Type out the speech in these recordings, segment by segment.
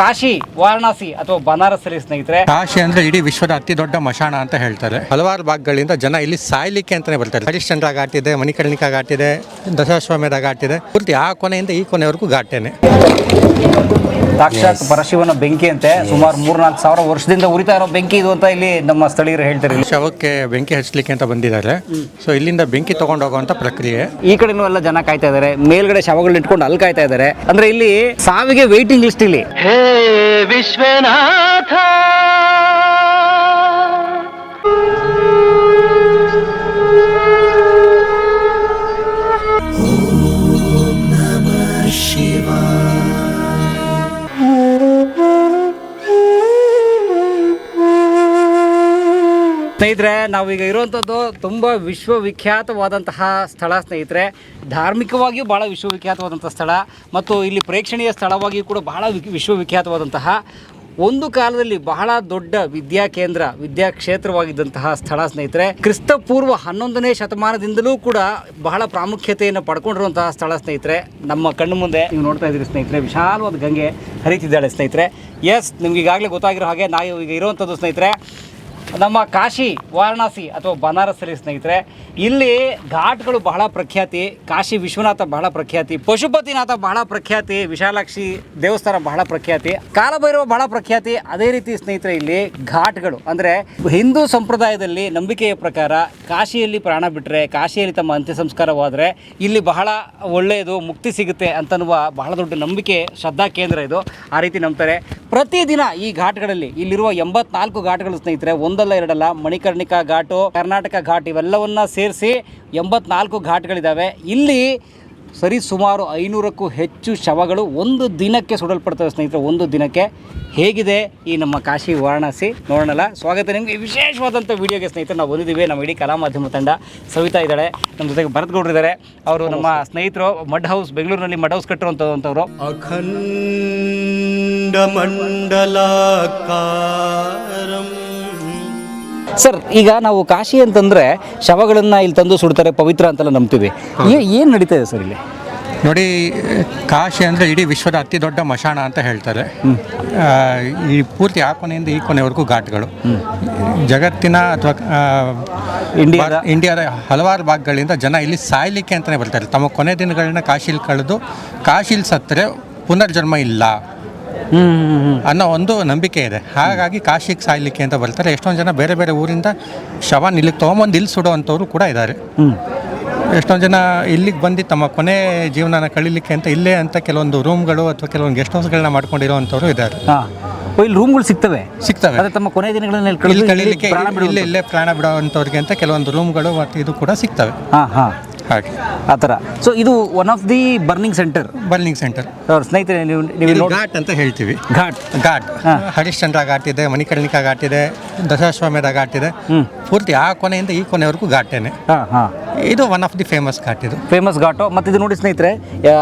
ಕಾಶಿ, ವಾರಣಾಸಿ ಅಥವಾ ಬನಾರಸ್ ಅಲ್ಲಿ ಸ್ನೇಹಿತರೆ. ಕಾಶಿ ಅಂದ್ರೆ ಇಡೀ ವಿಶ್ವದ ಅತಿ ದೊಡ್ಡ ಮಶಾಣ ಅಂತ ಹೇಳ್ತಾರೆ. ಹಲವಾರು ಭಾಗಗಳಿಂದ ಜನ ಇಲ್ಲಿ ಸಾಯ್ಲಿಕ್ಕೆ ಅಂತಾನೆ ಬರ್ತಾರೆ. ಹರಿಶ್ಚಂದ್ರ ಘಾಟ್ ಇದೆ ಮಣಿಕರ್ಣಿಕಾ ಘಾಟ್ ಇದೆ ದಶಾಶ್ವಮೇಧ ಘಾಟ್ ಇದೆ ಪೂರ್ತಿ ಆ ಕೊನೆಯಿಂದ ಈ ಕೊನೆವರೆಗೂ ಘಾಟೇನೆ. ಸಾಕ್ಷಾತ್ ಪರಶಿವನ ಬೆಂಕಿ ಅಂತೆ. ಸುಮಾರು ಮೂರ್ನಾಲ್ಕು ಸಾವಿರ ವರ್ಷದಿಂದ ಉರಿತಾ ಇರೋ ಬೆಂಕಿ ಇದು ಅಂತ ಇಲ್ಲಿ ನಮ್ಮ ಸ್ಥಳೀಯರು ಹೇಳ್ತಾರೆ ಇಲ್ಲಿ. ಶವಕ್ಕೆ ಬೆಂಕಿ ಹಚ್ಚಲಿಕ್ಕೆ ಅಂತ ಬಂದಿದ್ದಾರೆ. ಸೊ ಇಲ್ಲಿಂದ ಬೆಂಕಿ ತಗೊಂಡು ಹೋಗುವಂತ ಪ್ರಕ್ರಿಯೆ. ಈ ಕಡೆನೂ ಎಲ್ಲ ಜನ ಕಾಯ್ತಾ ಇದ್ದಾರೆ. ಮೇಲ್ಗಡೆ ಶವಗಳನ್ನ ಇಟ್ಕೊಂಡು ಅಲ್ಲಿ ಕಾಯ್ತಾ ಇದ್ದಾರೆ. ಅಂದ್ರೆ ಇಲ್ಲಿ ಸಾವಿಗೆ ವೇಟಿಂಗ್ ಲಿಸ್ಟ್ ಇಲ್ಲಿ. ಹೇ ವಿಶ್ವನಾಥ! ಸ್ನೇಹಿತರೆ, ನಾವೀಗ ಇರುವಂಥದ್ದು ತುಂಬ ವಿಶ್ವವಿಖ್ಯಾತವಾದಂತಹ ಸ್ಥಳ ಸ್ನೇಹಿತರೆ. ಧಾರ್ಮಿಕವಾಗಿಯೂ ಭಾಳ ವಿಶ್ವವಿಖ್ಯಾತವಾದಂಥ ಸ್ಥಳ ಮತ್ತು ಇಲ್ಲಿ ಪ್ರೇಕ್ಷಣೀಯ ಸ್ಥಳವಾಗಿಯೂ ಕೂಡ ಬಹಳ ವಿಶ್ವವಿಖ್ಯಾತವಾದಂತಹ ಒಂದು ಕಾಲದಲ್ಲಿ ಬಹಳ ದೊಡ್ಡ ವಿದ್ಯಾ ಕೇಂದ್ರ, ವಿದ್ಯಾ ಕ್ಷೇತ್ರವಾಗಿದ್ದಂತಹ ಸ್ಥಳ ಸ್ನೇಹಿತರೆ. ಕ್ರಿಸ್ತಪೂರ್ವ ಹನ್ನೊಂದನೇ ಶತಮಾನದಿಂದಲೂ ಕೂಡ ಬಹಳ ಪ್ರಾಮುಖ್ಯತೆಯನ್ನು ಪಡ್ಕೊಂಡಿರುವಂತಹ ಸ್ಥಳ ಸ್ನೇಹಿತರೆ. ನಮ್ಮ ಕಣ್ಣು ಮುಂದೆ ನೀವು ನೋಡ್ತಾ ಇದ್ದೀರಿ ಸ್ನೇಹಿತರೆ, ವಿಶಾಲವಾದ ಗಂಗೆ ಹರಿತಿದ್ದಾಳೆ ಸ್ನೇಹಿತರೆ. ಎಸ್ ನಿಮ್ಗೆ ಈಗಾಗಲೇ ಗೊತ್ತಾಗಿರೋ ಹಾಗೆ ನಾವು ಈಗ ಇರುವಂಥದ್ದು ಸ್ನೇಹಿತರೆ ನಮ್ಮ ಕಾಶಿ, ವಾರಣಾಸಿ ಅಥವಾ ಬನಾರಸ್ಸಲ್ಲಿ ಸ್ನೇಹಿತರೆ, ಇಲ್ಲಿ ಘಾಟ್ಗಳು ಬಹಳ ಪ್ರಖ್ಯಾತಿ, ಕಾಶಿ ವಿಶ್ವನಾಥ ಬಹಳ ಪ್ರಖ್ಯಾತಿ, ಪಶುಪತಿನಾಥ ಬಹಳ ಪ್ರಖ್ಯಾತಿ, ವಿಶಾಲಾಕ್ಷಿ ದೇವಸ್ಥಾನ ಬಹಳ ಪ್ರಖ್ಯಾತಿ, ಕಾಲಭೈರವ ಬಹಳ ಪ್ರಖ್ಯಾತಿ. ಅದೇ ರೀತಿ ಸ್ನೇಹಿತರೆ, ಇಲ್ಲಿ ಘಾಟ್ಗಳು ಅಂದರೆ ಹಿಂದೂ ಸಂಪ್ರದಾಯದಲ್ಲಿ ನಂಬಿಕೆಯ ಪ್ರಕಾರ ಕಾಶಿಯಲ್ಲಿ ಪ್ರಾಣ ಬಿಟ್ಟರೆ ಕಾಶಿಯಲ್ಲಿ ತಮ್ಮ ಅಂತ್ಯ ಸಂಸ್ಕಾರವಾದರೆ ಇಲ್ಲಿ ಬಹಳ ಒಳ್ಳೆಯದು, ಮುಕ್ತಿ ಸಿಗುತ್ತೆ ಅಂತನ್ನುವ ಬಹಳ ದೊಡ್ಡ ನಂಬಿಕೆ, ಶ್ರದ್ಧಾ ಕೇಂದ್ರ ಇದು. ಆ ರೀತಿ ನಂಬ್ತಾರೆ. ಪ್ರತಿದಿನ ಈ ಘಾಟ್ಗಳಲ್ಲಿ ಇಲ್ಲಿರುವ ಎಂಬತ್ನಾಲ್ಕು ಘಾಟ್ಗಳು ಸ್ನೇಹಿತರೆ ಒಂದಲ್ಲ ಎರಡಲ್ಲ ಮಣಿಕರ್ಣಿಕಾ ಘಾಟು ಕರ್ನಾಟಕ ಘಾಟ್ ಇವೆಲ್ಲವನ್ನ ಸೇರಿಸಿ ಎಂಬತ್ನಾಲ್ಕು ಘಾಟ್ಗಳಿದ್ದಾವೆ ಇಲ್ಲಿ ಸರಿ ಸುಮಾರು ಐನೂರಕ್ಕೂ ಹೆಚ್ಚು ಶವಗಳು ಒಂದು ದಿನಕ್ಕೆ ಸುಡಲ್ಪಡ್ತವೆ ಸ್ನೇಹಿತರೆ ಒಂದು ದಿನಕ್ಕೆ. ಹೇಗಿದೆ ಈ ನಮ್ಮ ಕಾಶಿ ವಾರಣಾಸಿ? ನೋಡೋಣಲ್ಲ. ಸ್ವಾಗತ ನಿಮಗೆ ವಿಶೇಷವಾದಂಥ ವಿಡಿಯೋಗೆ ಸ್ನೇಹಿತರು ನಾವು ಬಂದಿದ್ದೀವಿ. ನಮ್ಮ ಇಡೀ ಕಲಾ ಮಾಧ್ಯಮ ತಂಡ ಸವಿತಾ ಇದ್ದಾಳೆ. ನಮ್ಮ ಜೊತೆಗೆ ಭರತ್ ಗೌಡ್ರು ಇದ್ದಾರೆ. ಅವರು ನಮ್ಮ ಸ್ನೇಹಿತರು ಮಡ್ ಹೌಸ್ ಬೆಂಗಳೂರಿನಲ್ಲಿ ಮಡ್ ಹೌಸ್ ಕಟ್ಟಿರುವಂಥವ್ರು ಅಖಂಡಮಂಡಲಾಕಾರಂ ಸರ್ ಈಗ ನಾವು ಕಾಶಿ ಅಂತಂದ್ರೆ ಶವಗಳನ್ನ ಇಲ್ಲಿ ತಂದು ಸುಡ್ತಾರೆ ಪವಿತ್ರ ಅಂತೆಲ್ಲ ನಂಬ್ತೀವಿ. ಏನ್ ನಡೀತಾ ಇದೆ ಸರ್ ಇಲ್ಲಿ? ನೋಡಿ ಕಾಶಿ ಅಂದರೆ ಇಡೀ ವಿಶ್ವದ ಅತಿ ದೊಡ್ಡ ಮಶಾಣ ಅಂತ ಹೇಳ್ತಾರೆ. ಈ ಪೂರ್ತಿ ಆ ಕೊನೆಯಿಂದ ಈ ಕೊನೆವರೆಗೂ ಘಾಟ್ಗಳು. ಜಗತ್ತಿನ ಅಥವಾ ಇಂಡಿಯಾದ- ಇಂಡಿಯಾದ ಹಲವಾರು ಭಾಗಗಳಿಂದ ಜನ ಇಲ್ಲಿ ಸಾಯ್ಲಿಕ್ಕೆ ಅಂತಲೇ ಬರ್ತಾರೆ. ತಮ್ಮ ಕೊನೆ ದಿನಗಳನ್ನ ಕಾಶೀಲಿ ಕಳೆದು ಕಾಶೀಲಿ ಸತ್ತರೆ ಪುನರ್ಜನ್ಮ ಇಲ್ಲ. ಅನ್ನೋ ಒಂದು ನಂಬಿಕೆ ಇದೆ. ಹಾಗಾಗಿ ಕಾಶಿಗೆ ಸಾಯ್ಲಿಕ್ಕೆ ಅಂತ ಬರ್ತಾರೆ. ಎಷ್ಟೊಂದು ಜನ ಬೇರೆ ಬೇರೆ ಊರಿಂದ ಶವ ಇಲ್ಲಿಗೆ ತೊಗೊಂಬಂದು ಇಲ್ಲಿ ಸುಡುವಂಥವ್ರು ಕೂಡ ಇದ್ದಾರೆ ಹ್ಮ್ ಎಷ್ಟೊಂದು ಜನ ಇಲ್ಲಿಗೆ ಬಂದು ತಮ್ಮ ಕೊನೆ ಜೀವನನ ಕಳೀಲಿಕ್ಕೆ ಅಂತ ಇಲ್ಲೇ ಅಂತ ಕೆಲವೊಂದು ರೂಮ್ಗಳು ಅಥವಾ ಕೆಲವೊಂದು ಗೆಸ್ಟ್ ಹೌಸ್ಗಳನ್ನ ಮಾಡ್ಕೊಂಡಿರೋವಂಥವ್ರು ಇದ್ದಾರೆ ಹಾ. ಓ, ಇಲ್ಲಿ ರೂಮ್ಗಳು ಸಿಗ್ತವೆ? ಸಿಗ್ತವೆ. ಅದೇ ತಮ್ಮ ಕೊನೆ ದಿನಗಳಲ್ಲಿ ಕಳೀಲಿಕ್ಕೆ ಇಲ್ಲೇ ಇಲ್ಲೇ ಪ್ರಾಣ ಬಿಡೋವಂಥವ್ರಿಗೆ ಅಂತ ಕೆಲವೊಂದು ರೂಮ್ಗಳು ಮತ್ತು ಇದು ಕೂಡ ಸಿಗ್ತವೆ. ಹಾಂ ಹಾ. ಹಾಗೆ. ಆ ಥರ. ಸೊ ಇದು one of the burning centre burning centre ಸ್ನೇಹಿತರೆ ನೀವು ನೀವು ಇಲ್ಲಿ ನೋಡಿ ಘಾಟ್ ಅಂತ ಹೇಳ್ತೀವಿ. ಘಾಟ್. ಘಾಟ್. ಹಾ. ಹರಿಶ್ಚಂದ್ರ ಘಾಟ್ ಇದೆ ಮಣಿಕರ್ಣಿಕಾ ಘಾಟ್ ಇದೆ ದಶಾಶ್ವಮೇಧ ಘಾಟ್ ಇದೆ. ಹ್ಮ್. ಪೂರ್ತಿ ಆ ಕೊನೆಯಿಂದ ಈ ಕೊನೆವರೆಗೂ ಘಾಟೇನೆ. ಹಾ ಹಾ. ಇದು one of the famous ghat ಇದು. ಫೇಮಸ್ ಘಾಟು. ಮತ್ತು ಇದು ನೋಡಿ ಸ್ನೇಹಿತರೆ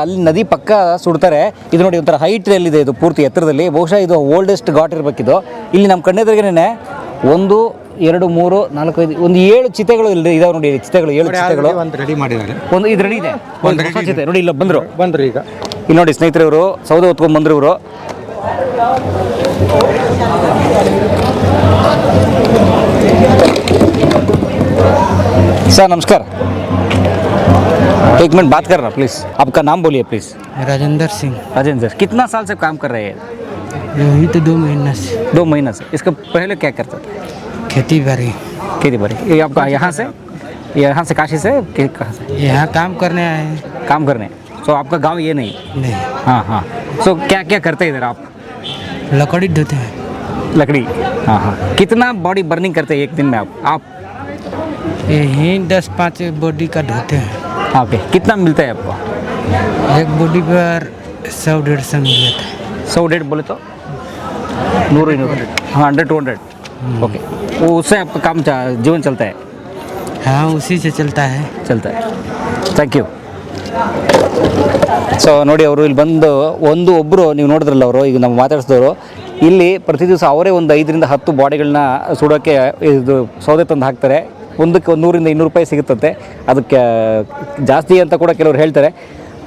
ಅಲ್ಲಿ ನದಿ ಪಕ್ಕ ಸುಡ್ತಾರೆ. ಇದು ನೋಡಿ ಒಂಥರ ಹೈಟ್ ಇದೆ ಇದು ಪೂರ್ತಿ ಎತ್ತರದಲ್ಲಿ. ಬಹುಶಃ ಇದು ಓಲ್ಡೆಸ್ಟ್ ಘಾಟ್ ಇರಬೇಕಿದು. ಇಲ್ಲಿ ನಮ್ಮ ಕಣ್ಣೆದುರಿಗೇನೆ ಒಂದು ಎರಡು ಮೂರು ನಾಲ್ಕು ಐದು ಒಂದು ಏಳು ಚಿತೆಗಳು ಇಲ್ಲಿ ಇದಾವೆ ನೋಡಿ ಇಲ್ಲಿ ಚಿತೆಗಳು ಏಳು ಚಿತೆಗಳು ಒಂದು ರೆಡಿ ಮಾಡಿದ್ದಾರೆ ಒಂದು ಇದು ರೆಡಿ ಇದೆ ಒಂದು ಒಂದು ready ಹೊಸ ಇದೆ. ಚಿತೆ ನೋಡಿ ಇಲ್ಲ ಬಂದರು ಬಂದರು ಈಗ ಇಲ್ಲಿ ನೋಡಿ ಸ್ನೇಹಿತರೆ ಇವರು ಸೌದೆ ಹೊತ್ಕೊಂಡು ಬಂದ್ರು ಇವರು सर नमस्कार एक मिनट बात कर रहा प्लीज आपका नाम बोलिए प्लीज राजेंद्र सिंह राजेंद्र सर कितना साल से काम कर रहे हैं यही तो दो महीना से दो महीना से इसका पहले क्या करते थे खेती बाड़ी खेती बाड़ी ये आपका यहाँ से? यहाँ से काशी से कहाँ से? यहाँ काम करने आए हैं। काम करने। तो आपका गाँव ये नहीं? नहीं। हाँ हाँ। सो क्या क्या करते हैं इधर आप? लकड़ी धोते हैं। लकड़ी? हाँ हाँ। कितना बॉडी बर्निंग करते हैं एक दिन में आप? आप? यही दस पाँच बॉडी का धोते हैं। ओके। कितना मिलता है आपको? एक बॉडी पर सौ डेढ़ सौ मिल जाता है। सौ डेढ़ बोले तो? नूर नूर। हाँ हंड्रेड टू हंड्रेड ओके वो उससे आपका काम चा- जीवन चलता है हाँ उसी से चलता है ಚಲ್ತಾ ಥ್ಯಾಂಕ್ ಯು ಸೊ ನೋಡಿ ಅವರು ಇಲ್ಲಿ ಬಂದು ಒಂದು ಒಬ್ಬರು ನೀವು ನೋಡಿದ್ರಲ್ಲ ಅವರು ಈಗ ನಾವು ಮಾತಾಡಿಸಿದವರು ಇಲ್ಲಿ ಪ್ರತಿ ದಿವಸ ಅವರೇ ಒಂದು ಐದರಿಂದ ಹತ್ತು ಬಾಡಿಗಳನ್ನ ಸುಡೋಕ್ಕೆ ಇದು ಸೌದೆ ತಂದು ಹಾಕ್ತಾರೆ ಒಂದಕ್ಕೆ ಒಂದು ನೂರಿಂದ ಇನ್ನೂರು ರೂಪಾಯಿ ಸಿಗುತ್ತಂತೆ ಅದಕ್ಕೆ ಜಾಸ್ತಿ ಅಂತ ಕೂಡ ಕೆಲವರು ಹೇಳ್ತಾರೆ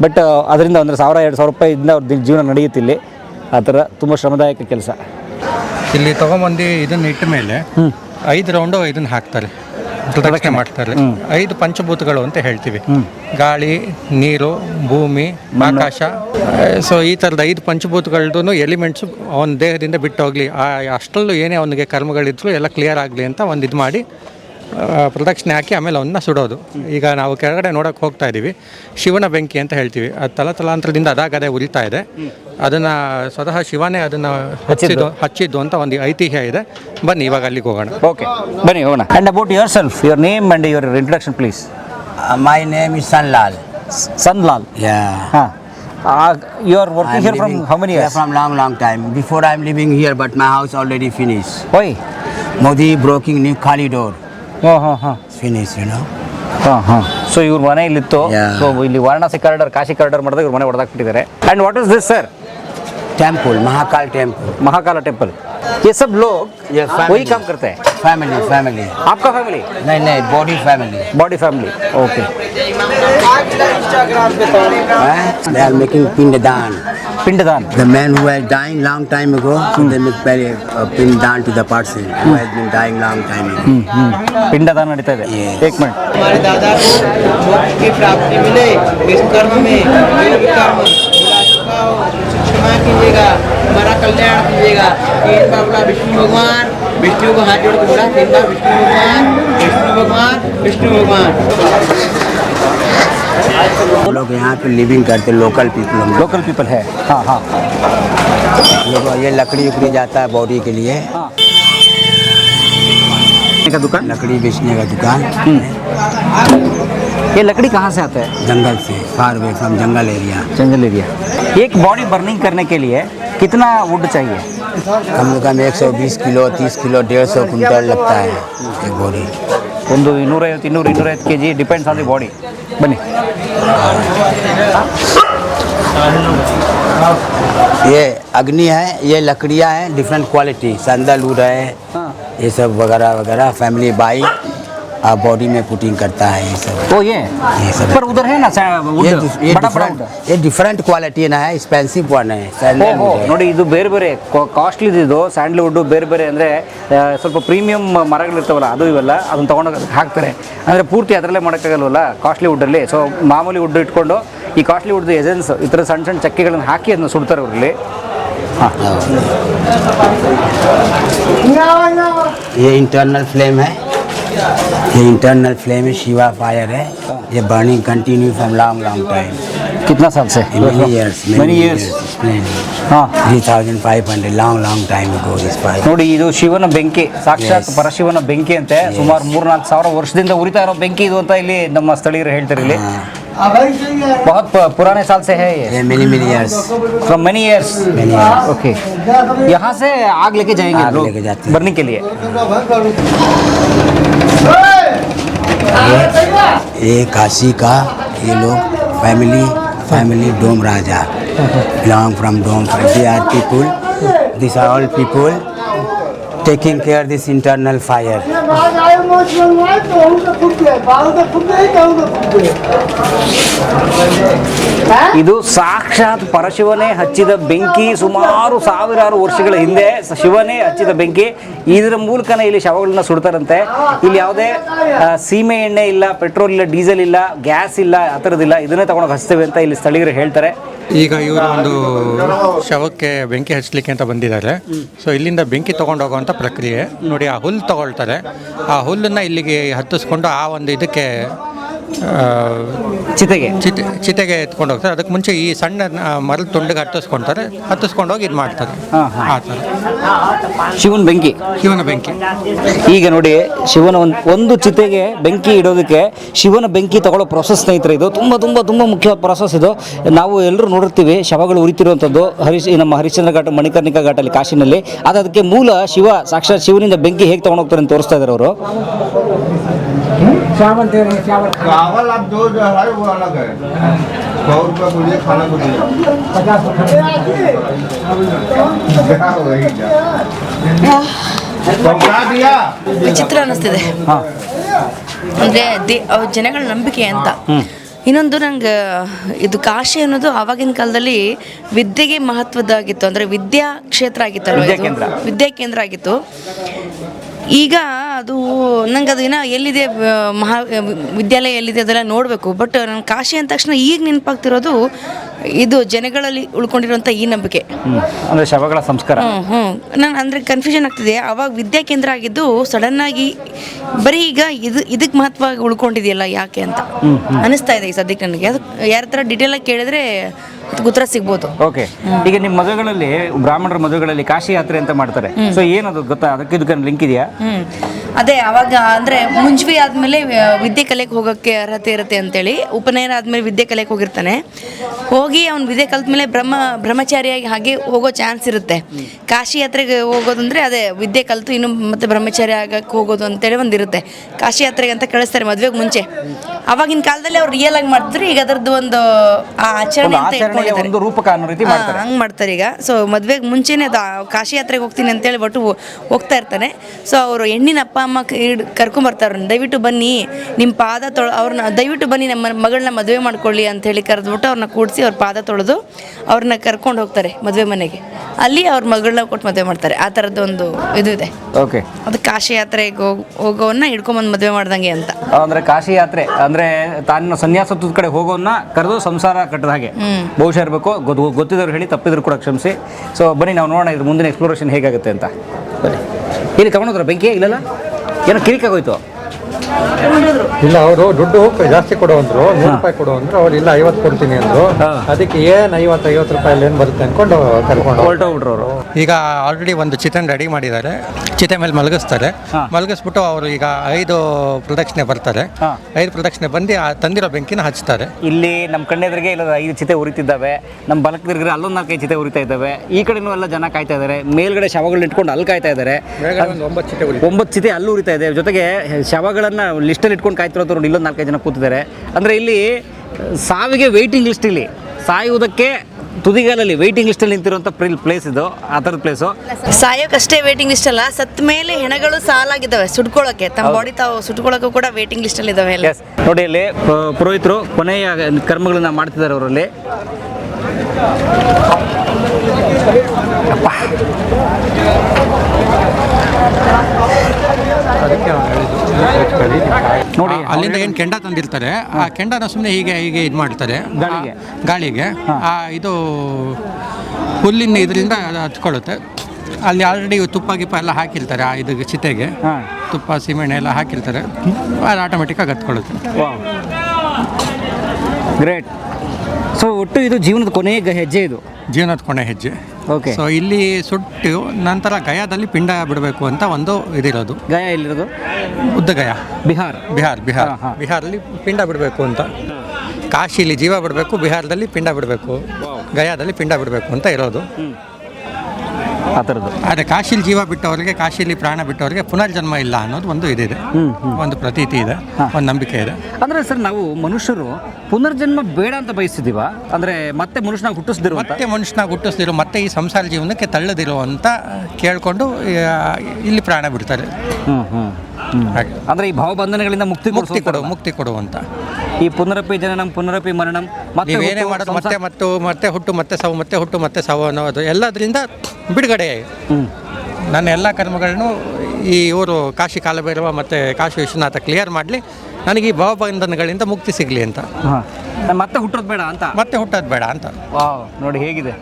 ಬಟ್ ಅದರಿಂದ ಅಂದರೆ ಸಾವಿರ ಎರಡು ಸಾವಿರ ರೂಪಾಯಿಂದ ಅವ್ರ ದಿ- ಜೀವನ ನಡೆಯುತ್ತೆ ಇಲ್ಲಿ ಆ ಥರ ತುಂಬ ಶ್ರಮದಾಯಕ ಕೆಲಸ ಇಲ್ಲಿ ತಗೊಂಬಂದು ಇದನ್ನ ಇಟ್ಟ ಮೇಲೆ ಐದು ರೌಂಡು ಇದನ್ನ ಹಾಕ್ತಾರೆ. ಪ್ರದಕ್ಷಿಣೆ ಮಾಡ್ತಾರೆ. ಐದು ಪಂಚಭೂತಗಳು ಅಂತ ಹೇಳ್ತೀವಿ. ಗಾಳಿ ನೀರು ಭೂಮಿ ಆಕಾಶ. ಸೊ ಈ ಥರದ ಐದು ಪಂಚಭೂತಗಳದ್ದು ಎಲಿಮೆಂಟ್ಸ್ ಅವನ ದೇಹದಿಂದ ಬಿಟ್ಟು ಹೋಗ್ಲಿ ಆ ಅಷ್ಟರಲ್ಲೂ ಏನೇ ಅವನಿಗೆ ಕರ್ಮಗಳಿದ್ರು ಎಲ್ಲ ಕ್ಲಿಯರ್ ಆಗಲಿ ಅಂತ ಒಂದು ಇದು ಮಾಡಿ ಪ್ರದಕ್ಷಿಣೆ ಹಾಕಿ ಆಮೇಲೆ ಅವನ್ನ ಸುಡೋದು. ಈಗ ನಾವು ಕೆಳಗಡೆ ನೋಡೋಕೆ ಹೋಗ್ತಾ ಇದ್ದೀವಿ ಶಿವನ ಬೆಂಕಿ ಅಂತ ಹೇಳ್ತೀವಿ. ಅದು ತಲತಲಾಂತರದಿಂದ ಅದಾಗದೇ ಉರಿತಾ ಇದೆ. ಅದನ್ನು ಸ್ವತಃ ಶಿವನೇ ಅದನ್ನು ಹಚ್ಚಿದ್ದು ಹಚ್ಚಿದ್ದು. ಅಂತ ಒಂದು ಐತಿಹ್ಯ ಇದೆ. ಬನ್ನಿ ಇವಾಗ ಅಲ್ಲಿಗೆ ಹೋಗೋಣ. ಓಕೆ ಬನ್ನಿ ಹೋಗೋಣ. And about yourself your name and your introduction please my name is is Sanlal. Sanlal Lal ಹಾಂ you are working I'm here from living how many from long from long, long time. Before I'm living here, but my house already finished. ಓಯ್ Modi broking new corridor. Finish you ಹಾಂ. ಹಾಂ so ಇವ್ರ ಮನೆ ಇಲ್ಲಿತ್ತು ಇತ್ತು so ಇಲ್ಲಿ Varanasi cadre Kashi cadre ಮಾಡಿದಾಗ ಇವ್ರ ಮನೆ ಹೊಡೆದಾಕ್ಬಿಟ್ಟಿದ್ದಾರೆ and what is this sir temple Mahakal temple Mahakal temple ये सब लोग वही काम करते हैं। फैमिली फैमिली आपका फैमिली नहीं नहीं body family body family okay they are making pinddaan pinddaan the man who has dying long time ago hmm. they make very uh, pindan to the person who has been dying long पिंडदान नडता है एक minute हमारे दादा को मोक्ष की प्राप्ति मिले विश्वकर्म में विश्वकर्म हो उसे क्षमा कीजिएगा हमारा कल्याण कीजिएगा। तीन बार बोला विष्णु भगवान विष्णु को हाथ जोड़ के बोला तीन बार विष्णु भगवान विष्णु भगवान विष्णु भगवान। लोग यहाँ पे लिविंग करते लोकल पीपल हम लोकल पीपल है। हाँ हाँ। लोग ये लकड़ी उकड़ी जाता है बॉडी के लिए। हाँ। का दुकान? लकड़ी बेचने का दुकान। ये लकड़ी कहाँ से आता है? जंगल से far way from jungle area jungle area एक बॉडी बर्निंग करने के लिए कितना वुड चाहिए कम से कम 120 किलो 30 किलो 150 कुंटल लगता है एक बॉडी ಒಂದು ಇನ್ನೂರೈವತ್ತು ಇನ್ನೂರು ಇನ್ನೂರೈವತ್ತು K G depends on the body ಬನ್ನಿ ये अग्नि है ये लकड़ियाँ हैं डिफरेंट क्वालिटी सैंडलवुड है ये सब वगैरह वगैरह फैमिली बाई और बॉडी में पुटिंग करता है ये सब ओ ये ये सब पर उधर है ना सा- wood, ये डिफ- ये बड़ा बड़ा wood। डिफरेंट ये डिफरेंट क्वालिटी ना है एक्सपेंसिव वन है ಓಹೋ सैंडलवुड है ನೋಡಿ ಇದು ಬೇರೆ ಬೇರೆ ಕಾಸ್ಟ್ಲಿ ಇದು ಸ್ಯಾಂಡಲ್ವುಡ್ ಬೇರೆ ಬೇರೆ ಅಂದರೆ ಸ್ವಲ್ಪ ಪ್ರೀಮಿಯಂ ಮರಗಳಿರ್ತಾವಲ್ಲ ಅದು ಇವೆಲ್ಲ ಅದನ್ನ ತೊಗೊಂಡೋಗಿ ಹಾಕ್ತಾರೆ ಅಂದರೆ ಪೂರ್ತಿ ಅದರಲ್ಲೇ ಮಾಡೋಕ್ಕಾಗಲ್ವಲ್ಲ ಕಾಸ್ಟ್ಲಿ ವುಡ್ಡಲ್ಲಿ ಸೊ ಮಾಮೂಲಿ ವುಡ್ ಇಟ್ಕೊಂಡು ಈ ಕಾಸ್ಟ್ಲಿ ವುಡ್ ಎಸೆನ್ಸ್ ಈ ಥರ ಸಣ್ಣ ಸಣ್ಣ ಚಕ್ಕೆಗಳನ್ನ ಹಾಕಿ ಅದನ್ನ ಸುಡ್ತಾರೆ ಅವರಲ್ಲಿ ये इंटरनल फ्लेम है ये इंटरनल फ्लेम है शिवा फायर है ये burning continue from long long time कितना साल से many years Many years. ಹಾಂ three thousand five hundred long long time ago this fire ನೋಡಿ ಇದು ಶಿವನ ಬೆಂಕಿ ಸಾಕ್ಷಾತ್ Yes. ಪರಶಿವನ ಬೆಂಕಿ ಅಂತೆ ಸುಮಾರು ಮೂರ್ನಾಲ್ಕು ಸಾವಿರ ವರ್ಷದಿಂದ ಉರಿತಾ ಇರೋ ಬೆಂಕಿ ಇದು ಅಂತ ಇಲ್ಲಿ ನಮ್ಮ ಸ್ಥಳೀಯರು ಹೇಳ್ತಾರೆ ಇಲ್ಲಿ बहुत पुराने साल से है ये। ये many many years. From many years Many years. Okay यहाँ से आग लेके जाएँगे आग लेके जाते हैं। भरने के लिए। ये काशी का ये लोग family family Dom Raja. Belong from Dom they are people this are all people taking care this internal fire ಇದು ಸಾಕ್ಷಾತ್ ಪರಶಿವನೇ ಹಚ್ಚಿದ ಬೆಂಕಿ ಸುಮಾರು ಸಾವಿರಾರು ವರ್ಷಗಳ ಹಿಂದೆ ಸ- ಶಿವನೇ ಹಚ್ಚಿದ ಬೆಂಕಿ. ಇದರ ಮೂಲಕನೇ ಇಲ್ಲಿ ಶವಗಳನ್ನ ಸುಡ್ತಾರಂತೆ. ಇಲ್ಲಿ ಯಾವುದೇ ಸೀಮೆ ಎಣ್ಣೆ ಇಲ್ಲ ಪೆಟ್ರೋಲ್ ಇಲ್ಲ ಡೀಸೆಲ್ ಇಲ್ಲ ಗ್ಯಾಸ್ ಇಲ್ಲ ಆ ಥರದಿಲ್ಲ ಇದನ್ನೇ ತಗೊಂಡೋಗಿ ಹಚ್ತೇವೆ ಅಂತ ಇಲ್ಲಿ ಸ್ಥಳೀಯರು ಹೇಳ್ತಾರೆ. ಈಗ ಇವರು ಒಂದು ಶವಕ್ಕೆ ಬೆಂಕಿ ಹಚ್ಚಲಿಕ್ಕೆ ಅಂತ ಬಂದಿದ್ದಾರೆ. ಸೊ ಇಲ್ಲಿಂದ ಬೆಂಕಿ ತೊಗೊಂಡೋಗುವಂಥ ಪ್ರಕ್ರಿಯೆ. ನೋಡಿ ಆ ಹುಲ್ಲು ತಗೊಳ್ತಾರೆ. ಆ ಹುಲ್ಲನ್ನು ಇಲ್ಲಿಗೆ ಹತ್ತಿಸ್ಕೊಂಡು ಆ ಒಂದು ಇದಕ್ಕೆ ಚಿತೆಗೆ. ಚಿತೆ ಚಿತೆಗೆ ಎತ್ಕೊಂಡು ಹೋಗ್ತಾರೆ ಅದಕ್ಕೆ ಮುಂಚೆ ಈ ಸಣ್ಣ ಮರಳು ತುಂಡಿಗೆ ಹತ್ತಿಸ್ಕೊಂತಾರೆ. ಹತ್ತಿಸ್ಕೊಂಡೋಗಿ ಇದು ಮಾಡ್ತಾರೆ. ಆ ಥರ. ಶಿವನ ಬೆಂಕಿ. ಶಿವನ ಬೆಂಕಿ. ಈಗ ನೋಡಿ ಶಿವನ ಒಂದು ಒಂದು ಚಿತೆಗೆ ಬೆಂಕಿ ಇಡೋದಕ್ಕೆ ಶಿವನ ಬೆಂಕಿ ತಗೊಳ್ಳೋ ಪ್ರೊಸೆಸ್ ಸ್ನೇಹಿತರೆ ಇದು. ತುಂಬ ತುಂಬ ತುಂಬ ಮುಖ್ಯವಾದ ಪ್ರೊಸೆಸ್ ಇದು. ನಾವು ಎಲ್ಲರೂ ನೋಡಿರ್ತೀವಿ ಶವಗಳು ಉರಿತಿರುವಂಥದ್ದು. ಹರಿಶ್ ನಮ್ಮ ಹರಿಶ್ಚಂದ್ರ ಘಾಟ ಮಣಿಕರ್ಣಿಕಾ ಘಾಟಲ್ಲಿ ಕಾಶಿನಲ್ಲಿ. ಅದು ಅದಕ್ಕೆ ಮೂಲ ಶಿವ ಸಾಕ್ಷಾತ್ ಶಿವನಿಂದ ಬೆಂಕಿ ಹೇಗೆ ತಗೊಂಡೋಗ್ತಾರೆ ಅಂತ ತೋರಿಸ್ತಾ ಇದ್ದಾರೆ ಅವರು. चावल आप दो जो है वो अलग है सौ रुपये को लिए खाना को लिए पचास पहुंचा दिया ವಿಚಿತ್ರ ಅನ್ನಿಸ್ತಿದೆ ಹಾಂ ಅಂದರೆ ದೇ ಅವ್ರ ಜನಗಳ ನಂಬಿಕೆ ಅಂತ ಇನ್ನೊಂದು ನಂಗೆ ಇದು ಕಾಶಿ ಅನ್ನೋದು ಆವಾಗಿನ ಕಾಲದಲ್ಲಿ ವಿದ್ಯೆಗೆ ಮಹತ್ವದ್ದಾಗಿತ್ತು ಅಂದರೆ ವಿದ್ಯಾ ಕ್ಷೇತ್ರ ಆಗಿತ್ತಲ್ವ ಇದು? ವಿದ್ಯಾಕೇಂದ್ರ. ವಿದ್ಯಾಕೇಂದ್ರ ಆಗಿತ್ತು ಈಗ ಅದು ನಂಗೆ ಅದು ಏನೋ ಎಲ್ಲಿದೆ ಮಹಾ ವಿದ್ಯಾಲಯ ಎಲ್ಲಿದೆ ಅದೆಲ್ಲ ನೋಡಬೇಕು. ಬಟ್ ನಾನು ಕಾಶಿ ಅಂದ ತಕ್ಷಣ ಈಗ ನೆನಪಾಗ್ತಿರೋದು ಇದು ಜನಗಳಲ್ಲಿ ಉಳ್ಕೊಂಡಿರುವಂಥ ಈ ನಂಬಿಕೆ. ಅಂದ್ರೆ ಶವಗಳ ಸಂಸ್ಕಾರ. ಹ್ಞೂ ಹ್ಞೂ ನಾನು ಅಂದರೆ ಕನ್ಫ್ಯೂಷನ್ ಆಗ್ತಿದೆ. ಅವಾಗ ವಿದ್ಯಾಕೇಂದ್ರ ಆಗಿದ್ದು ಸಡನ್ನಾಗಿ ಬರೀ ಈಗ ಇದು ಇದಕ್ಕೆ ಮಹತ್ವ ಉಳ್ಕೊಂಡಿದೆಯಲ್ಲ ಯಾಕೆ ಅಂತ ಅನಿಸ್ತಾ ಇದೆ ಈ ಸದ್ಯಕ್ಕೆ ನನಗೆ. ಅದು ಯಾರ ಥರ ಡೀಟೇಲಾಗಿ ಕೇಳಿದ್ರೆ ಉತ್ತರ ಸಿಗ್ಬೋದು. ಓಕೆ ಈಗ ನಿಮ್ಮ ಮದುವೆಗಳಲ್ಲಿ ಬ್ರಾಹ್ಮಣರ ಮದುವೆಗಳಲ್ಲಿ ಕಾಶಿ ಯಾತ್ರೆ ಅಂತ ಮಾಡ್ತಾರೆ. ಸೊ ಏನದು ಗೊತ್ತಾ? ಅದಕ್ಕೆ ಇದಕ್ಕೆ ಲಿಂಕ್ ಇದೆಯಾ? ಹ್ಮ್. ಅದೇ, ಅವಾಗ ಅಂದ್ರೆ ಮುಂಜವಿ ಆದ್ಮೇಲೆ ವಿದ್ಯೆ ಕಲಿಯಕ್ಕೆ ಹೋಗೋಕ್ಕೆ ಅರ್ಹತೆ ಇರುತ್ತೆ ಅಂತೇಳಿ ಉಪನಯನ ಆದ್ಮೇಲೆ ವಿದ್ಯೆ ಕಲಿಯಕ್ಕೆ ಹೋಗಿರ್ತಾನೆ. ಹೋಗಿ ಅವ್ನು ವಿದ್ಯೆ ಕಲ್ತ್ಮೇಲೆ ಬ್ರಹ್ಮ, ಬ್ರಹ್ಮಚಾರಿಯಾಗಿ ಹಾಗೆ ಹೋಗೋ ಚಾನ್ಸ್ ಇರುತ್ತೆ. ಕಾಶಿ ಯಾತ್ರೆಗೆ ಹೋಗೋದಂದ್ರೆ ಅದೇ, ವಿದ್ಯೆ ಕಲಿತು ಇನ್ನು ಮತ್ತೆ ಬ್ರಹ್ಮಚಾರಿ ಆಗಕ್ಕೆ ಹೋಗೋದು ಅಂತೇಳಿ ಒಂದಿರುತ್ತೆ. ಕಾಶಿ ಯಾತ್ರೆಗೆ ಅಂತ ಕಳಿಸ್ತಾರೆ ಮದುವೆಗೆ ಮುಂಚೆ. ಅವಾಗಿನ ಕಾಲದಲ್ಲಿ ಅವ್ರು ರಿಯಲ್ ಆಗಿ ಮಾಡ್ತಿದ್ರು. ಈಗ ಅದರದ್ದು ಒಂದು ಆ ಆಚರಣೆ ಅಂತ ಇಟ್ಕೊಂಡಿದ್ದಾರೆ. ಒಂದು ರೂಪಕ ಅನ್ನೋ ರೀತಿ ಮಾಡ್ತಾರೆ. ಹಂಗೆ ಮಾಡ್ತಾರೆ ಈಗ. ಸೊ ಮದ್ವೆಗೆ ಮುಂಚೆನೆ ಅದು ಆ ಕಾಶಿ ಯಾತ್ರೆಗೆ ಹೋಗ್ತೀನಿ ಅಂತೇಳಿ ಒಟ್ಟು ಹೋ- ಹೋಗ್ತಾ ಇರ್ತಾನೆ. ಸೊ ಅವರು ಹೆಣ್ಣಿನ ಅಪ್ಪ ಅಮ್ಮ ಕರ್ಕೊಂಬರ್ತಾರೆ ದಯವಿಟ್ಟು ಬನ್ನಿ ನಿಮ್ಮ ಪಾದ ತೊಳ ಅವ್ರನ್ನ ದಯವಿಟ್ಟು ಬನ್ನಿ ನಮ್ಮ ಮಗಳನ್ನ ಮದುವೆ ಮಾಡ್ಕೊಳ್ಳಿ ಅಂತ ಹೇಳಿ ಕರೆದ್ಬಿಟ್ಟು ಅವ್ರನ್ನ ಕೂಡಿಸಿ ಅವ್ರ ಪಾದ ತೊಳೆದು ಅವ್ರನ್ನ ಕರ್ಕೊಂಡು ಹೋಗ್ತಾರೆ ಮದುವೆ ಮನೆಗೆ. ಅಲ್ಲಿ ಅವ್ರ ಮಗಳನ್ನ ಕೊಟ್ಟು ಮದುವೆ ಮಾಡ್ತಾರೆ. ಆ ಥರದ್ದು ಒಂದು ಇದು ಇದೆ. ಓಕೆ ಅದು ಕಾಶಿ ಯಾತ್ರೆಗೆ ಹೋಗ್ ಹೋಗೋವನ್ನ ಹಿಡ್ಕೊಂಬಂದು ಮದುವೆ ಮಾಡ್ದಂಗೆ ಅಂತ. ಅಂದ್ರೆ ಕಾಶಿ ಯಾತ್ರೆ ಅಂದ್ರೆ ತಾನು ಸನ್ಯಾಸತ್ವದ ಕಡೆ ಹೋಗೋನ್ನ ಕರೆದು ಸಂಸಾರ ಕಟ್ಟದ ಹಾಗೆ. ಬಹುಶಃ ಇರಬೇಕು. ಗೊತ್ತಿದ್ದವ್ರು ಹೇಳಿ ತಪ್ಪಿದ್ರು ಕೂಡ ಕ್ಷಮಿಸಿ. ಸೊ ಬನ್ನಿ, ನಾವು ನೋಡೋಣ ಇದು ಮುಂದಿನ ಎಕ್ಸ್ಪ್ಲೋರೇಷನ್ ಹೇಗಾಗುತ್ತೆ ಅಂತ. ಬನ್ನಿ. ಇಲ್ಲಿ ತಗೊಂಡೋದ್ರ ಬೆಂಕಿ? ಇಲ್ಲಲ್ಲ? ಏನೋ ಕಿರಿಕಾಗೋಯ್ತು. ಇಲ್ಲ ಅವರು ದುಡ್ಡು ಜಾಸ್ತಿ ಕೊಡೋ ಅಂದ್ರು. ನೂರು ರೂಪಾಯಿ ಕೊಡೋ ಅಂದ್ರು. ಅವ್ರು ಇಲ್ಲ ಐವತ್ತು ಕೊಡ್ತೀನಿ ಅಂದ್ರು. ಅದಕ್ಕೆ ಏನ್ ಐವತ್ತು ಐವತ್ತು ರೂಪಾಯಿ ಏನ್ ಬರುತ್ತೆ ಅನ್ಕೊಂಡು ಕರ್ಕೊಂಡು ಹೊರಟೋಗ್ಬಿಟ್ರು ಅವರು ಈಗ ಆಲ್ರೆಡಿ ಒಂದು ಚಿತನ್ ರೆಡಿ ಮಾಡಿದ್ದಾರೆ. ಚಿತೆ ಮೇಲೆ ಮಲಗಿಸ್ತಾರೆ. ಮಲಗಿಸ್ಬಿಟ್ಟು ಅವರು ಈಗ ಐದು ಪ್ರದಕ್ಷಿಣೆ ಬರ್ತಾರೆ. ಐದು ಪ್ರದಕ್ಷಿಣೆ ಬಂದು ಆ ತಂದಿರೋ ಬೆಂಕಿನ ಹಚ್ತಾರೆ. ಇಲ್ಲಿ ನಮ್ಮ ಕಣ್ಣೆದ್ರಿಗೆ ಇಲ್ಲ ಐದು ಚಿತೆ ಉರಿತಿದ್ದಾವೆ. ನಮ್ಮ ಬಲಕದ್ರಿಗೆ ಅಲ್ಲೊಂದು ನಾಲ್ಕೈದು ಚಿತೆ ಉರಿತಾ ಇದ್ದಾವೆ. ಈ ಕಡೆನೂ ಎಲ್ಲ ಜನ ಕಾಯ್ತಾ ಇದ್ದಾರೆ. ಮೇಲ್ಗಡೆ ಶವಗಳನ್ನ ಇಟ್ಕೊಂಡು ಅಲ್ಲಿ ಕಾಯ್ತಾ ಇದ್ದಾರೆ. ಒಂದು ಒಂಬತ್ತು ಚಿತೆ ಒಂಬತ್ತು ಚಿತೆ ಅಲ್ಲಿ ಉರಿತಾ ಇದೆ. ಜೊತೆಗೆ ಶವಗಳನ್ನ ಲಿಸ್ಟಲ್ಲಿ ಇಟ್ಕೊಂಡು ಕಾಯ್ತಿರೋದು ನೋಡಿ ಇಲ್ಲೊಂದು ನಾಲ್ಕೈದು ಜನ ಕೂತಿದ್ದಾರೆ. ಅಂದರೆ ಇಲ್ಲಿ ಸಾವಿಗೆ ವೆಯ್ಟಿಂಗ್ ಲಿಸ್ಟ್ ಇಲ್ಲಿ. ಸಾಯುವುದಕ್ಕೆ ತುದಿಗಾಲಲ್ಲಿ ವೆಯ್ಟಿಂಗ್ ಲಿಸ್ಟಲ್ಲಿ ನಿಂತಿರುವಂಥ ಪ್ಲೇಸ್ ಇದು ಆ ಥರದ ಪ್ಲೇಸು ಸಾಯೋಕ್ಕಷ್ಟೇ ವೇಟಿಂಗ್ ಲಿಸ್ಟ್ ಅಲ್ಲ ಸತ್ ಮೇಲೆ ಹೆಣಗಳು ಸಾಲಾಗಿದ್ದಾವೆ ಸುಟ್ಕೊಳ್ಳೋಕೆ. ತಮ್ಮ ಬಾಡಿ ತಾವು ಸುಟ್ಕೊಳ್ಳೋಕೆ ಕೂಡ ವೇಟಿಂಗ್ ಲಿಸ್ಟ್ ಅಲ್ಲಿ ಇದಾವೆ ಎಲ್ಲ. ಎಸ್ ನೋಡಿ ಇಲ್ಲಿ ಪ- ಪುರೋಹಿತರು ಕೊನೆಯ ಕರ್ಮಗಳನ್ನ ಮಾಡ್ತಿದ್ದಾರೆ ಅವರಲ್ಲಿ. ನೋಡಿ ಅಲ್ಲಿಂದ ಏನು ಕೆಂಡ ತಂದಿರ್ತಾರೆ? ಆ ಕೆಂಡನ ಸುಮ್ಮನೆ ಹೀಗೆ ಹೀಗೆ ಇದು ಮಾಡ್ತಾರೆ. ಗಾಳಿಗೆ? ಆ, ಗಾಳಿಗೆ ಆ ಇದು ಹುಲ್ಲಿನ ಇದರಿಂದ ಹತ್ಕೊಳ್ಳುತ್ತೆ. ಅಲ್ಲಿ ಆಲ್ರೆಡಿ ತುಪ್ಪ ಗಿಪ್ಪ ಎಲ್ಲ ಹಾಕಿರ್ತಾರೆ ಆ ಇದು ಚಿತೆಗೆ. ತುಪ್ಪ ಸೀಮೆಣ್ಣೆ ಎಲ್ಲ ಹಾಕಿರ್ತಾರೆ. ಅದು ಆಟೋಮೆಟಿಕ್ಕಾಗಿ ಹತ್ಕೊಳ್ಳುತ್ತೆ. ಗ್ರೇಟ್. ಸೊ ಒಟ್ಟು ಇದು ಜೀವನದ ಕೊನೆಯ ಹೆಜ್ಜೆ ಇದು. ಜೀವನದ ಕೊನೆ ಹೆಜ್ಜೆ. ಓಕೆ ಸೊ ಇಲ್ಲಿ ಸುಟ್ಟು ನಂತರ ಗಯಾದಲ್ಲಿ ಪಿಂಡ ಬಿಡಬೇಕು ಅಂತ ಒಂದು ಇದಿರೋದು. ಗಯ ಎಲ್ಲಿರೋದು? ಉದ್ದ ಗಯಾ. ಬಿಹಾರ್. ಬಿಹಾರ್ ಬಿಹಾರ್. ಬಿಹಾರಲ್ಲಿ ಪಿಂಡ ಬಿಡಬೇಕು ಅಂತ. ಕಾಶಿಲಿ ಜೀವ ಬಿಡಬೇಕು ಬಿಹಾರದಲ್ಲಿ ಪಿಂಡ ಬಿಡಬೇಕು. ಗಯಾದಲ್ಲಿ ಪಿಂಡ ಬಿಡಬೇಕು ಅಂತ ಇರೋದು. ಆ ಥರದ್ದು. ಆದರೆ ಕಾಶಿಲಿ ಜೀವ ಬಿಟ್ಟವರಿಗೆ ಕಾಶಿಲಿ ಪ್ರಾಣ ಬಿಟ್ಟವರಿಗೆ ಪುನರ್ಜನ್ಮ ಇಲ್ಲ ಅನ್ನೋದು ಒಂದು ಇದಿದೆ. ಒಂದು ಪ್ರತೀತಿ ಇದೆ ಒಂದು ನಂಬಿಕೆ ಇದೆ. ಅಂದ್ರೆ ಸರ್ ನಾವು ಮನುಷ್ಯರು ಪುನರ್ಜನ್ಮ ಬೇಡ ಅಂತ ಬಯಸಿದೀವ ಅಂದ್ರೆ ಮತ್ತೆ ಮನುಷ್ಯನಾಗ ಹುಟ್ಟಿಸ್ದಿರೋ ಮತ್ತೆ ಮನುಷ್ಯನಾಗ ಹುಟ್ಟಿಸ್ದಿರೋ ಮತ್ತೆ ಈ ಸಂಸಾರ ಜೀವನಕ್ಕೆ ತಳ್ಳದಿರೋ ಅಂತ ಕೇಳ್ಕೊಂಡು ಇಲ್ಲಿ ಪ್ರಾಣ ಬಿಡ್ತಾರೆ. ಅಂದ್ರೆ ಈ ಭಾವಬಂಧನಗಳಿಂದ ಮುಕ್ತಿ ಮುಕ್ತಿ ಕೊಡು ಮುಕ್ತಿ ಕೊಡು ಅಂತ. ಈ ಪುನರಪಿ ಜನನಂ ಪುನರಪಿ ಮರಣಂ ಮತ್ತೆ ನೀವೇನೇ ಹುಟ್ಟು, ಮಾಡೋದು ಮತ್ತೆ ಮತ್ತು ಮತ್ತೆ ಹುಟ್ಟು ಮತ್ತೆ ಸಾವು ಮತ್ತೆ ಹುಟ್ಟು ಮತ್ತೆ ಸಾವು ಅನ್ನೋದು ಎಲ್ಲದರಿಂದ ಬಿಡುಗಡೆ. ನನ್ನ ಎಲ್ಲ ಕರ್ಮಗಳನ್ನು ಈ ಇವರು ಕಾಶಿ ಕಾಲಭೈರವ ಮತ್ತು ಕಾಶಿ ವಿಶ್ವನಾಥ ಕ್ಲಿಯರ್ ಮಾಡಲಿ. ನನಗೆ ಈ ಭಾವಬಂಧನಗಳಿಂದ ಮುಕ್ತಿ ಸಿಗಲಿ ಅಂತ. ಮತ್ತೆ ಹುಟ್ಟೋದು ಬೇಡ ಅಂತ? ಮತ್ತೆ ಹುಟ್ಟೋದು ಬೇಡ ಅಂತ. ನೋಡಿ ಹೇಗಿದೆ.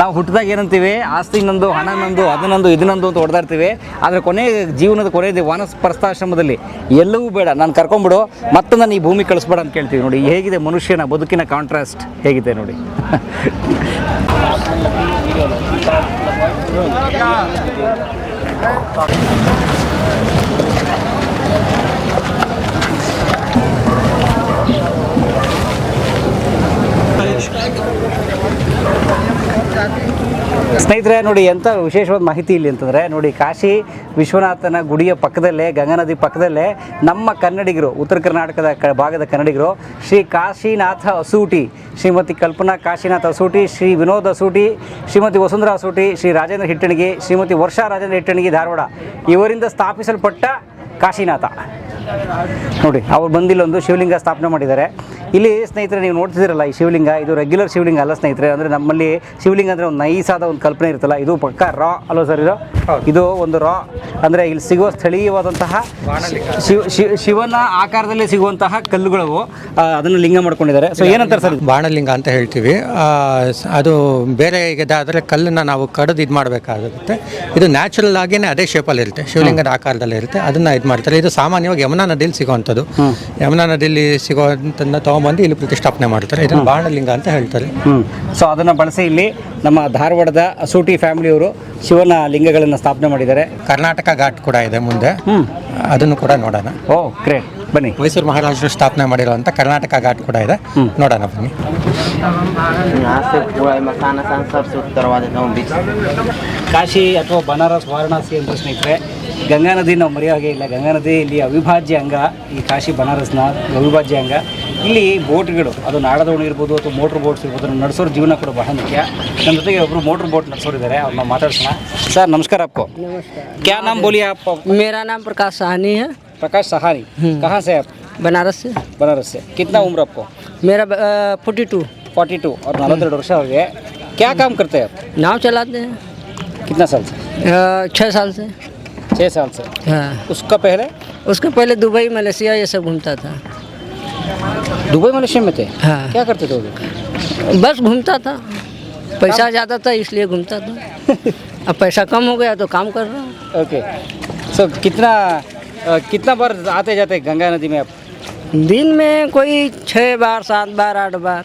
ನಾವು ಹುಟ್ಟಿದಾಗ ಏನಂತೀವಿ? ಆಸ್ತಿ ನಂದು, ಹಣ ನಂದು, ಅದು ನಂದು, ಇದು ನಂದು ಅಂತ ಹೊಡೆದಾ ಇರ್ತೀವಿ. ಆದರೆ ಕೊನೆ ಜೀವನದ ಕೊನೆಯ ವಾನಸ್ಪರ್ಸ್ಥಾಶ್ರಮದಲ್ಲಿ ಎಲ್ಲವೂ ಬೇಡ. ನಾನು ಕರ್ಕೊಂಬಿಡು, ಮತ್ತೆ ನಾನು ಈ ಭೂಮಿ ಕಳಿಸ್ಬೇಡ ಅಂತ ಕೇಳ್ತೀವಿ ನೋಡಿ. ಹೇಗಿದೆ ಮನುಷ್ಯನ ಬದುಕಿನ ಕಾಂಟ್ರಾಸ್ಟ್ ಹೇಗಿದೆ ನೋಡಿ? ಸ್ನೇಹಿತರೆ, ನೋಡಿ ಎಂಥ ವಿಶೇಷವಾದ ಮಾಹಿತಿ ಇಲ್ಲಿ ಅಂತಂದರೆ, ನೋಡಿ ಕಾಶಿ ವಿಶ್ವನಾಥನ ಗುಡಿಯ ಪಕ್ಕದಲ್ಲೇ, ಗಂಗಾ ನದಿ ಪಕ್ಕದಲ್ಲೇ ನಮ್ಮ ಕನ್ನಡಿಗರು, ಉತ್ತರ ಕರ್ನಾಟಕದ ಕ ಭಾಗದ ಕನ್ನಡಿಗರು, ಶ್ರೀ ಕಾಶಿನಾಥ ಅಸೂಟಿ, ಶ್ರೀಮತಿ ಕಲ್ಪನಾ ಕಾಶಿನಾಥ ಅಸೂಟಿ, ಶ್ರೀ ವಿನೋದ್ ಅಸೂಟಿ, ಶ್ರೀಮತಿ ವಸುಂಧರಾ ಅಸೂಟಿ, ಶ್ರೀ ರಾಜೇಂದ್ರ ಹಿಟ್ಟಣಿಗೆ, ಶ್ರೀಮತಿ ವರ್ಷಾ ರಾಜೇಂದ್ರ ಹಿಟ್ಟಣಿಗೆ ಧಾರವಾಡ. ಇವರಿಂದ ಸ್ಥಾಪಿಸಲ್ಪಟ್ಟ ಕಾಶಿನಾಥ. ನೋಡಿ ಅವ್ರು ಬಂದಿಲ್ಲ ಒಂದು ಶಿವಲಿಂಗ ಸ್ಥಾಪನೆ ಮಾಡಿದ್ದಾರೆ. ಇಲ್ಲಿ ಸ್ನೇಹಿತರೆ ನೀವು ನೋಡ್ತಿದ್ದೀರಲ್ಲ ಈ ಶಿವಲಿಂಗ ಇದು ರೆಗ್ಯುಲರ್ ಶಿವಲಿಂಗ ಅಲ್ಲ ಸ್ನೇಹಿತರೆ ಅಂದರೆ ನಮ್ಮಲ್ಲಿ ಶಿವಲಿಂಗ ಅಂದರೆ ಒಂದು ನೈಸಾದ ಒಂದು ಕಲ್ಪನೆ ಇರುತ್ತಲ್ಲ ಇದು ಪಕ್ಕ ರಾ ಅಲ್ವಾ ಸರ್ ಇದು? ಇದು ಒಂದು ರಾ ಅಂದರೆ ಇಲ್ಲಿ ಸಿಗುವ ಸ್ಥಳೀಯವಾದಂತಹ ಶಿವ ಶಿವ- ಶಿವನ ಆಕಾರದಲ್ಲಿ ಸಿಗುವಂತಹ ಕಲ್ಲುಗಳು ಅದನ್ನು ಲಿಂಗ ಮಾಡ್ಕೊಂಡಿದ್ದಾರೆ. ಸೊ ಏನಂತಾರೆ ಸರ್? ಬಾಣಲಿಂಗ ಅಂತ ಹೇಳ್ತೀವಿ. ಅದು ಬೇರೆ ಇದಾದರೆ ಕಲ್ಲನ್ನು ನಾವು ಕಡಿದು ಇದು ಮಾಡಬೇಕಾಗುತ್ತೆ ಇದು ನ್ಯಾಚುರಲ್ ಆಗಿನೇ ಅದೇ ಶೇಪಲ್ಲಿ ಇರುತ್ತೆ ಶಿವಲಿಂಗದ ಆಕಾರದಲ್ಲಿ ಇರುತ್ತೆ. ಅದನ್ನು ಇದು ಮಾಡ್ತಾರೆ. ಇದು ಸಾಮಾನ್ಯವಾಗಿ ಯಮುನಾ ನದಿಯಲ್ಲಿ ಸಿಗುವಂಥದ್ದು. ಯಮುನಾ ನದಿಯಲ್ಲಿ ಸಿಗುವಂಥದ್ದನ್ನ ತಗೊಂಬಂದು ಇಲ್ಲಿ ಪ್ರತಿಷ್ಠಾಪನೆ ಮಾಡ್ತಾರೆ. ಇದನ್ನು ಬಾಣಲಿಂಗ ಅಂತ ಹೇಳ್ತಾರೆ. ಸೊ ಅದನ್ನು ಬಳಸಿ ಇಲ್ಲಿ ನಮ್ಮ ಧಾರವಾಡದ ಸೂಟಿ ಫ್ಯಾಮಿಲಿಯವರು ಶಿವನ ಲಿಂಗಗಳನ್ನು ಸ್ಥಾಪನೆ ಮಾಡಿದ್ದಾರೆ. ಕರ್ನಾಟಕ ಘಾಟ್ ಕೂಡ ಇದೆ ಮುಂದೆ. ಅದನ್ನು ಕೂಡ ನೋಡೋಣ. ಓ ಗ್ರೇಟ್ ಬನ್ನಿ ಮೈಸೂರು ಮಹಾರಾಜರು ಸ್ಥಾಪನೆ ಮಾಡಿರುವಂಥ ಕರ್ನಾಟಕ ಘಾಟ್ ಕೂಡ ಇದೆ ನೋಡೋಣ ಬನ್ನಿ यहाँ से पूरा मकान असान सब सूट करवा देता हूँ बीच ಕಾಶಿ ಅಥವಾ ಬನಾರಸ್ ವಾರಣಾಸಿ ಅಂತ ಸ್ನೇಹಿತರೆ ಗಂಗಾ ನದಿ ನಾವು ಮರೆಯೋ ಹಾಗೆ ಇಲ್ಲ ಗಂಗಾ ನದಿ ಇಲ್ಲಿ ಅವಿಭಾಜ್ಯ ಅಂಗ ಈ ಕಾಶಿ ಬನಾರಸ್ನ ಅವಿಭಾಜ್ಯ ಅಂಗ ಇಲ್ಲಿ ಬೋಟ್ಗಳು ಅದು ನಾಡದೋಣಿ ಇರ್ಬೋದು ಅಥವಾ ಮೋಟ್ರ್ ಬೋಟ್ಸ್ ಇರ್ಬೋದು ಅದನ್ನ ನಡೆಸೋರ ಜೀವನ ಕೂಡ ಬಹಳ ಮುಖ್ಯ ನಮ್ಮ ಜೊತೆಗೆ ಒಬ್ಬರು ಮೋಟ್ರ್ ಬೋಟ್ ನಡೆಸೋರಿದ್ದಾರೆ ಅವ್ರನ್ನ ಮಾತಾಡ್ಸೋಣ ಸರ್ ನಮಸ್ಕಾರ आपको क्या नाम बोलिए आप मेरा नाम प्रकाश साहनी है प्रकाश सहारी हम्म। कहाँ से आप? बनारस से। बनारस से। कितना उम्र आपको? मेरा फोर्टी टू फोर्टी टू और नलवत्तेरಡು वर्ष हो। गया क्या काम करते हैं आप? नाव चलाते हैं। कितना साल से? छः साल से। छः साल से। हाँ। उसका पहले? उसका पहले दुबई मलेशिया ये सब घूमता था। दुबई मलेशिया में थे? हाँ। क्या करते थे बस घूमता था। पैसा ज़्यादा था इसलिए घूमता था। अब पैसा कम हो गया तो काम कर रहा हूँ। ओके। सर कितना कितना बार आते जाते गंगा नदी में आप? दिन में कोई छः बार सात बार आठ बार।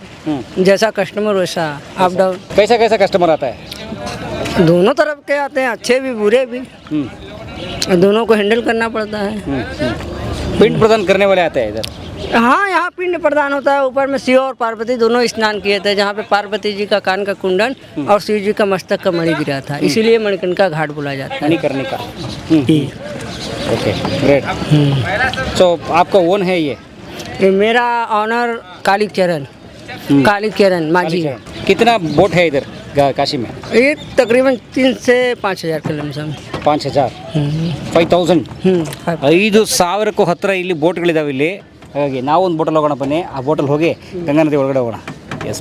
जैसा कस्टमर वैसा अप डाउन कैसा कैसा कस्टमर आता है? दोनों तरफ़ के आते हैं अच्छे भी बुरे भी। हम्म, दोनों को हैंडल करना पड़ता है। हम्म, हम्म। पिंड प्रदान करने वाले आते हैं इधर? हाँ यहाँ पिंड प्रदान होता है। ऊपर में शिव और पार्वती दोनों स्नान किए थे जहाँ पे पार्वती जी का कान का कुंडन और शिव जी का मस्तक का मणि गिरा था। इसीलिए मणिकर्णिका घाट बोला जाता है। करने का ओके ग्रेट सो आपका ओन है ये ये मेरा ऑनर कालिक चरण कालिक चरण माझी कितना बोट है इधर गा- काशी में ये तकरीबन तीन से पाँच हजार के लमसम ಪಾಂಚ್ ಹಜಾರ್ ಫೈವ್ ತೌಸಂಡ್ हम्म ಐದು ಸಾವಿರಕ್ಕೂ ಹತ್ತಿರ ಇಲ್ಲಿ ಬೋಟ್ಗಳಿದಾವೆ ಇಲ್ಲಿ ಹಾಗಾಗಿ ನಾವು ಒಂದು ಬೋಟಲ್ಲಿ ಹೋಗೋಣ ಬನ್ನಿ ಆ ಬೋಟಲ್ಲಿ ಹೋಗಿ ಗಂಗಾ ನದಿ ಒಳಗಡೆ ಹೋಗೋಣ ಎಸ್